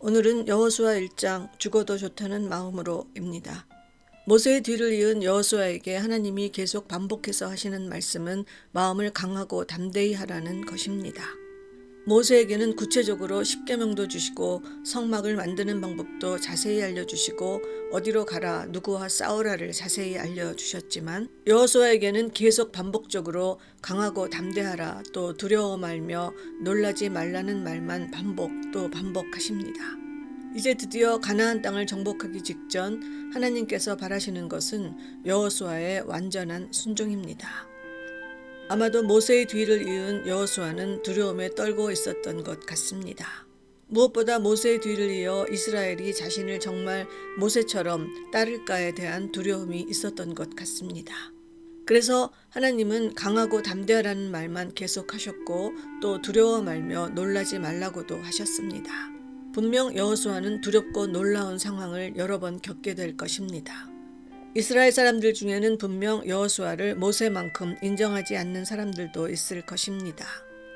오늘은 여호수아 1장 죽어도 좋다는 마음으로입니다. 모세의 뒤를 이은 여호수아에게 하나님이 계속 반복해서 하시는 말씀은 마음을 강하고 담대히 하라는 것입니다. 모세에게는 구체적으로 십계명도 주시고 성막을 만드는 방법도 자세히 알려주시고 어디로 가라 누구와 싸우라를 자세히 알려주셨지만 여호수아에게는 계속 반복적으로 강하고 담대하라 또 두려워 말며 놀라지 말라는 말만 반복 또 반복하십니다. 이제 드디어 가나안 땅을 정복하기 직전 하나님께서 바라시는 것은 여호수아의 완전한 순종입니다. 아마도 모세의 뒤를 이은 여호수아는 두려움에 떨고 있었던 것 같습니다. 무엇보다 모세의 뒤를 이어 이스라엘이 자신을 정말 모세처럼 따를까에 대한 두려움이 있었던 것 같습니다. 그래서 하나님은 강하고 담대하라는 말만 계속하셨고 또 두려워 말며 놀라지 말라고도 하셨습니다. 분명 여호수아는 두렵고 놀라운 상황을 여러 번 겪게 될 것입니다. 이스라엘 사람들 중에는 분명 여호수아를 모세만큼 인정하지 않는 사람들도 있을 것입니다.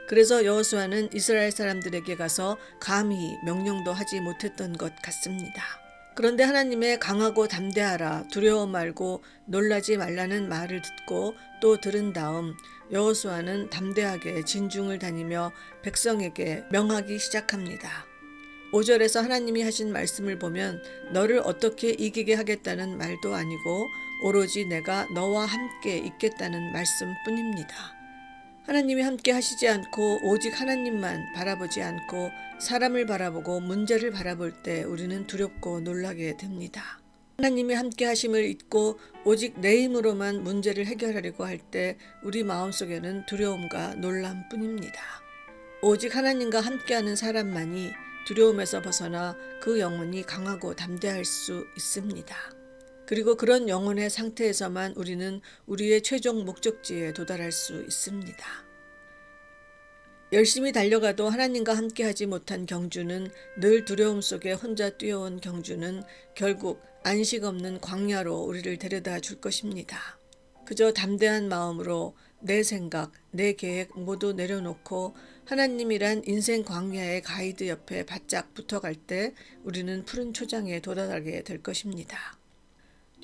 그래서 여호수아는 이스라엘 사람들에게 가서 감히 명령도 하지 못했던 것 같습니다. 그런데 하나님의 강하고 담대하라 두려워 말고 놀라지 말라는 말을 듣고 또 들은 다음 여호수아는 담대하게 진중을 다니며 백성에게 명하기 시작합니다. 5절에서 하나님이 하신 말씀을 보면 너를 어떻게 이기게 하겠다는 말도 아니고 오로지 내가 너와 함께 있겠다는 말씀뿐입니다. 하나님이 함께 하시지 않고 오직 하나님만 바라보지 않고 사람을 바라보고 문제를 바라볼 때 우리는 두렵고 놀라게 됩니다. 하나님이 함께 하심을 잊고 오직 내 힘으로만 문제를 해결하려고 할 때 우리 마음속에는 두려움과 놀람뿐입니다. 오직 하나님과 함께하는 사람만이 두려움에서 벗어나 그 영혼이 강하고 담대할 수 있습니다. 그리고 그런 영혼의 상태에서만 우리는 우리의 최종 목적지에 도달할 수 있습니다. 열심히 달려가도 하나님과 함께하지 못한 경주는 늘 두려움 속에 혼자 뛰어온 경주는 결국 안식 없는 광야로 우리를 데려다 줄 것입니다. 그저 담대한 마음으로 내 생각, 내 계획 모두 내려놓고 하나님이란 인생 광야의 가이드 옆에 바짝 붙어갈 때 우리는 푸른 초장에 도달하게 될 것입니다.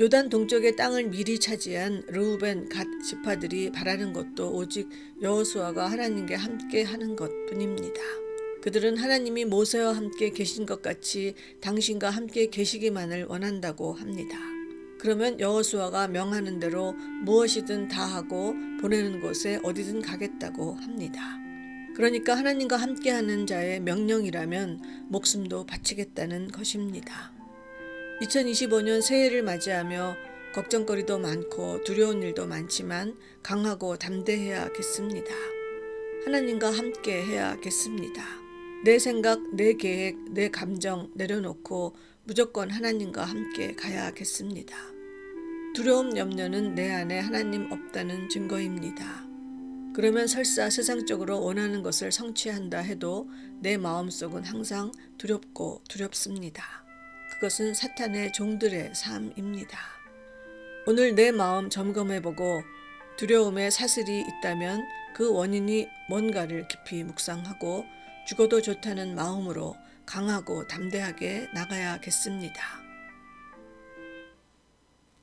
요단 동쪽의 땅을 미리 차지한 르우벤 갓 지파들이 바라는 것도 오직 여호수아가 하나님께 함께 하는 것뿐입니다. 그들은 하나님이 모세와 함께 계신 것 같이 당신과 함께 계시기만을 원한다고 합니다. 그러면 여호수아가 명하는 대로 무엇이든 다 하고 보내는 곳에 어디든 가겠다고 합니다. 그러니까 하나님과 함께하는 자의 명령이라면 목숨도 바치겠다는 것입니다. 2025년 새해를 맞이하며 걱정거리도 많고 두려운 일도 많지만 강하고 담대해야겠습니다. 하나님과 함께 해야겠습니다. 내 생각, 내 계획, 내 감정 내려놓고 무조건 하나님과 함께 가야겠습니다. 두려움, 염려는 내 안에 하나님 없다는 증거입니다. 그러면 설사 세상적으로 원하는 것을 성취한다 해도 내 마음속은 항상 두렵고 두렵습니다. 그것은 사탄의 종들의 삶입니다. 오늘 내 마음 점검해보고 두려움에 사슬이 있다면 그 원인이 뭔가를 깊이 묵상하고 죽어도 좋다는 마음으로 강하고 담대하게 나가야겠습니다.